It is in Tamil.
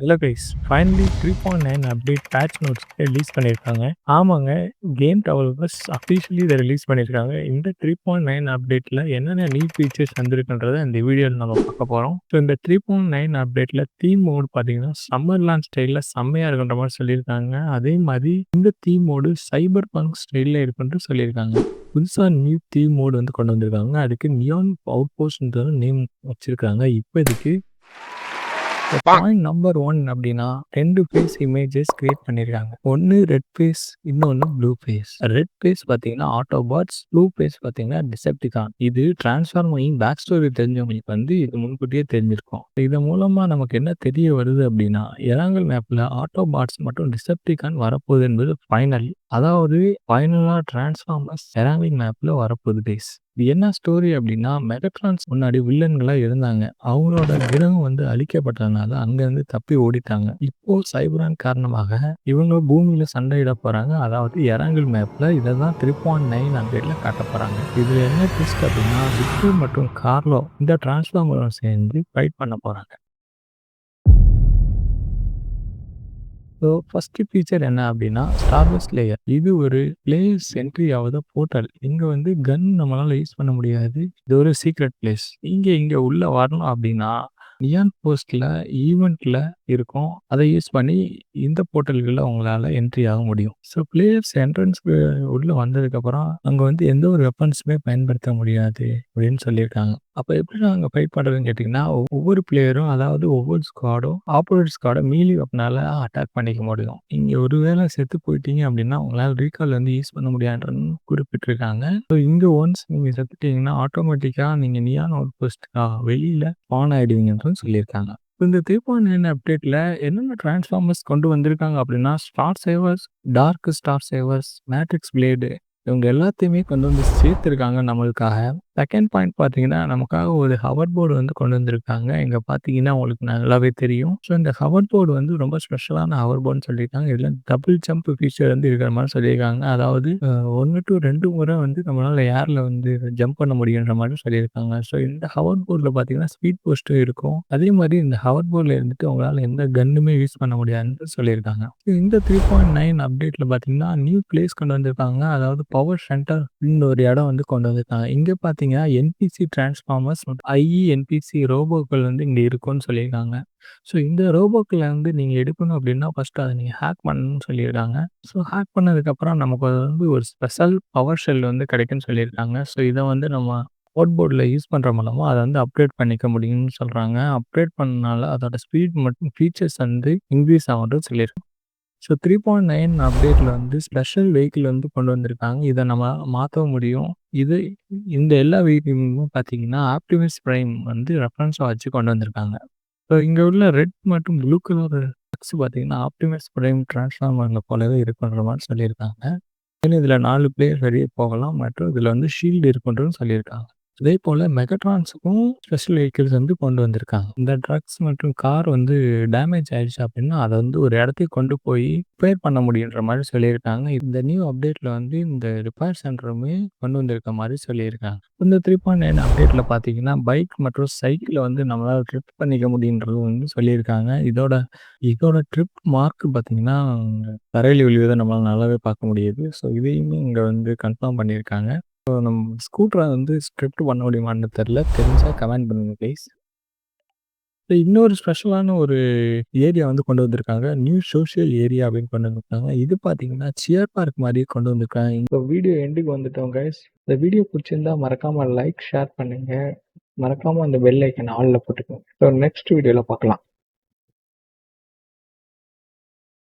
Hello guys finally three point nine update patch notes release பண்ணியிருக்காங்க. ஆமாங்க கேம் டெவலப்பர்ஸ் அஃபிஷியலி இதை ரிலீஸ் பண்ணியிருக்காங்க. இந்த த்ரீ பாயிண்ட் நைன் அப்டேட்டில் என்னென்ன நியூ ஃபீச்சர்ஸ் வந்திருக்குன்றதை இந்த வீடியோவில் நம்ம பார்க்க போகிறோம் ஸோ இந்த த்ரீ பாயிண்ட் நைன் அப்டேட்டில் தீம் மோடு பார்த்தீங்கன்னா சம்மர்லாண்ட் ஸ்டைலில் செம்மையாக இருக்குன்ற மாதிரி சொல்லியிருக்காங்க. அதே மாதிரி இந்த தீம் மோடு சைபர் பங்க் ஸ்டைலில் இருக்குன்ட்டு சொல்லியிருக்காங்க. புதுசாக நியூ தீம் மோடு வந்து கொண்டு வந்திருக்காங்க. அதுக்கு நியான் அவுட் போஸ்ட்ன்ற நேம் வச்சுருக்காங்க. இப்போதைக்கு பாயிண்ட் நம்பர் ஒன் அப்படின்னா ரெண்டு ஃபேஸ் இமேஜஸ் கிரியேட் பண்ணியிருக்காங்க ஒன்று ரெட் ஃபேஸ் இன்னொன்று ப்ளூ ஃபேஸ் ரெட் ஃபேஸ் பார்த்தீங்கன்னா ஆட்டோபாட்ஸ் ப்ளூ ஃபேஸ் பார்த்தீங்கன்னா டிசெப்டிகான் இது டிரான்ஸ்ஃபார்மிங் பேக் ஸ்டோரி தெரிஞ்சவங்களுக்கு வந்து இது முன்கூட்டியே தெரிஞ்சிருக்கும். இதன் மூலமாக நமக்கு என்ன தெரிய வருது அப்படின்னா இறங்கல் மேப்பில் ஆட்டோபாட்ஸ் மற்றும் டிசெப்டிகான் வரப்போகுது என்பது ஃபைனல் அதாவது ஃபைனலாக டிரான்ஸ்ஃபார்மர்ஸ் எராங்கிங் மேப்பில் வரப்போகுது பேஸ் இது என்ன ஸ்டோரி அப்படின்னா மெகட்ரான்ஸ் முன்னாடி வில்லன்களாக இருந்தாங்க. அவங்களோட கிரகம் வந்து அழிக்கப்பட்டதுனால அங்கேருந்து தப்பி ஓடிட்டாங்க. இப்போ சைபரான் காரணமாக இவங்க பூமியில சண்டையிட போறாங்க. அதாவது எராங்கிள் மேப்ல இதை தான் த்ரீ பாயிண்ட் நைன் ஹண்ட்ரட்ல காட்ட போறாங்க. இதுல என்ன ட்விஸ்ட் அப்படின்னா விக்டர் மற்றும் கார்லோ இந்த டிரான்ஸ்ஃபார்மரும் சேர்ந்து ஃபைட் பண்ண போறாங்க. ஸோ ஃபஸ்ட்டு ஃபீச்சர் என்ன அப்படின்னா ஸ்டார்வஸ் லேயர் இது ஒரு பிளேயர் என்ட்ரி ஆகுத போர்ட்டல் இங்கே வந்து கன் நம்மளால் யூஸ் பண்ண முடியாது. இது ஒரு சீக்ரெட் பிளேஸ் இங்கே இங்கே உள்ளே வரணும் அப்படின்னா நியான் போஸ்டில் ஈவெண்ட்டில் இருக்கும். அதை யூஸ் பண்ணி இந்த போர்ட்டல்களில் உங்களால் என்ட்ரி ஆக முடியும். ஸோ பிளேயர்ஸ் என்ட்ரன்ஸ் உள்ளே வந்ததுக்கப்புறம் அங்கே வந்து எந்த ஒரு வெப்பன்ஸுமே பயன்படுத்த முடியாது அப்படின்னு சொல்லியிருக்காங்க. அப்போ எப்படி நாங்கள் ஃபைட் பண்ணுறதுன்னு கேட்டிங்கன்னா ஒவ்வொரு பிளேயரும் அதாவது ஒவ்வொரு ஸ்குவாடும் ஆப்போசிட் ஸ்குவாடை மீலி வெப்பனால் அட்டாக் பண்ணிக்க முடியும். நீங்கள் ஒரு வேளை செத்து போயிட்டீங்க அப்படின்னா உங்களால் ரீகால் வந்து யூஸ் பண்ண முடியாதுன்னு குறிப்பிட்டிருக்காங்க. ஸோ இங்கே ஒன்ஸ் நீங்கள் செத்துட்டீங்கன்னா ஆட்டோமேட்டிக்காக நீங்கள் நியான் அவுட் போஸ்ட்டுக்காக வெளியில் ஆன் ஆகிடுவீங்கன்னு சொல்லியிருக்காங்க. இந்த த்ரீ பாயிண்ட் நைன் அப்டேட்டில் என்னென்ன டிரான்ஸ்ஃபார்மர்ஸ் கொண்டு வந்திருக்காங்க அப்படின்னா Star Sabers Dark Star Sabers Matrix blade இவங்க எல்லாத்தையுமே கொண்டு வந்து சேர்த்துருக்காங்க நம்மளுக்காக. செகண்ட் பாயிண்ட் பார்த்தீங்கன்னா நமக்காக ஒரு ஹவர் போர்டு வந்து கொண்டு வந்திருக்காங்க. இங்கே பார்த்தீங்கன்னா உங்களுக்கு நல்லாவே தெரியும். ஸோ இந்த ஹவர் போர்டு வந்து ரொம்ப ஸ்பெஷலான ஹவர் போர்டுன்னு சொல்லியிருக்காங்க இதில் டபுள் ஜம்ப் ஃபீச்சர் வந்து இருக்கிற மாதிரி சொல்லியிருக்காங்க. அதாவது ஒன்று டு ரெண்டு முறை வந்து நம்மளால் ஏரில் வந்து ஜம்ப் பண்ண முடியுன்ற மாதிரி சொல்லியிருக்காங்க. ஸோ இந்த ஹவர் போர்டில் பார்த்தீங்கன்னா ஸ்பீட் போஸ்ட்டும் இருக்கும். அதே மாதிரி இந்த ஹவர் போர்டில் இருந்துட்டு உங்களால் எந்த கன்னுமே யூஸ் பண்ண முடியாதுன்னு சொல்லியிருக்காங்க. இந்த த்ரீ பாயிண்ட் நைன் அப்டேட்டில் பார்த்தீங்கன்னா நியூ பிளேஸ் கொண்டு வந்திருக்காங்க. அதாவது பவர் சென்டர் ஒரு இடம் வந்து கொண்டு வந்திருக்காங்க. இங்கே பார்த்தீங்கன்னா என்பிசி டிரான்ஸ்ஃபார்மர்ஸ் ஐஇ என்பிசி ரோபோக்கள் வந்து இங்கே இருக்கும்னு சொல்லியிருக்காங்க. ஸோ இந்த ரோபோக்களை வந்து நீங்கள் எடுக்கணும் அப்படின்னா ஃபஸ்ட்டு அதை நீங்கள் ஹேக் பண்ணணும்னு சொல்லியிருக்காங்க. ஸோ ஹேக் பண்ணதுக்கப்புறம் நமக்கு அது வந்து ஒரு ஸ்பெஷல் பவர் ஷெல் வந்து கிடைக்குன்னு சொல்லியிருக்காங்க. ஸோ இதை வந்து நம்ம போர்ட் போர்டில் யூஸ் பண்ணுற மூலமாக அதை வந்து அப்டேட் பண்ணிக்க முடியும்னு சொல்கிறாங்க அப்டேட் பண்ணனால அதோட ஸ்பீட் மற்றும் ஃபீச்சர்ஸ் வந்து இன்க்ரீஸ் ஆகும்னு சொல்லியிருக்காங்க. ஸோ த்ரீ பாயிண்ட் நைன் அப்டேட்டில் வந்து ஸ்பெஷல் வெஹிக்கிள் வந்து கொண்டு வந்திருக்காங்க. இதை நம்ம மாற்ற முடியும். இது இந்த எல்லா வெஹிக்கிளுமே பார்த்தீங்கன்னா ஆப்டிமஸ் ப்ரைம் வந்து ரெஃபரன்ஸாக வச்சு கொண்டு வந்திருக்காங்க. ஸோ இங்கே உள்ள ரெட் மற்றும் ப்ளூ கலர் ட்ரக்ஸ் பார்த்தீங்கன்னா ஆப்டிமஸ் ப்ரைம் டிரான்ஸ்ஃபார்மருங்க போலவே இருக்குன்ற மாதிரி சொல்லியிருக்காங்க. மேலும் இதில் நாலு பிளேயர் வெளியே போகலாம். மற்றும் இதில் வந்து ஷீல்டு இருக்குன்றும் சொல்லியிருக்காங்க. அதே போல் மெகட்ரான்ஸுக்கும் ஸ்பெஷல் வெஹிக்கிள்ஸ் வந்து கொண்டு வந்திருக்காங்க. இந்த ட்ரக்ஸ் மற்றும் கார் வந்து டேமேஜ் ஆயிடுச்சு அப்படின்னா அதை வந்து ஒரு இடத்துக்கு கொண்டு போய் ரிப்பேர் பண்ண முடியுன்ற மாதிரி சொல்லியிருக்காங்க. இந்த நியூ அப்டேட்டில் வந்து இந்த ரிப்பேர் சென்டருமே கொண்டு வந்திருக்க மாதிரி சொல்லியிருக்காங்க. இந்த த்ரீ பாயிண்ட் நைன் அப்டேட்டில் பார்த்தீங்கன்னா பைக் மற்றும் சைக்கிளை வந்து நம்மளால் ட்ரிப் பண்ணிக்க முடியுன்றது வந்து சொல்லியிருக்காங்க. இதோட இதோட ட்ரிப் மார்க் பார்த்தீங்கன்னா தரையில் விழுவதை நம்மளால் நல்லாவே பார்க்க முடியுது. ஸோ இதையுமே இங்கே வந்து கன்ஃபார்ம் பண்ணியிருக்காங்க. நம்ம ஸ்கூட்டரை வந்து ஸ்கிரிப்ட் பண்ண முடியுமான்னு தெரில தெரிஞ்சால் கமெண்ட் பண்ணுங்க ப்ளீஸ் இன்னொரு ஸ்பெஷலான ஒரு ஏரியா வந்து கொண்டு வந்திருக்காங்க. நியூ சோஷியல் ஏரியா அப்படின்னு கொண்டு வந்திருக்காங்க. இது பார்த்தீங்கன்னா சியர் பார்க் மாதிரியே கொண்டு வந்திருக்காங்க. இந்த வீடியோ எண்டுக்கு வந்துட்டோம் கைஸ் இந்த வீடியோ பிடிச்சிருந்தா மறக்காமல் லைக் ஷேர் பண்ணுங்கள் மறக்காமல் அந்த பெல் ஐக்கன் ஆளில் போட்டுக்கோங்க. ஸோ நெக்ஸ்ட் வீடியோவில் பார்க்கலாம்.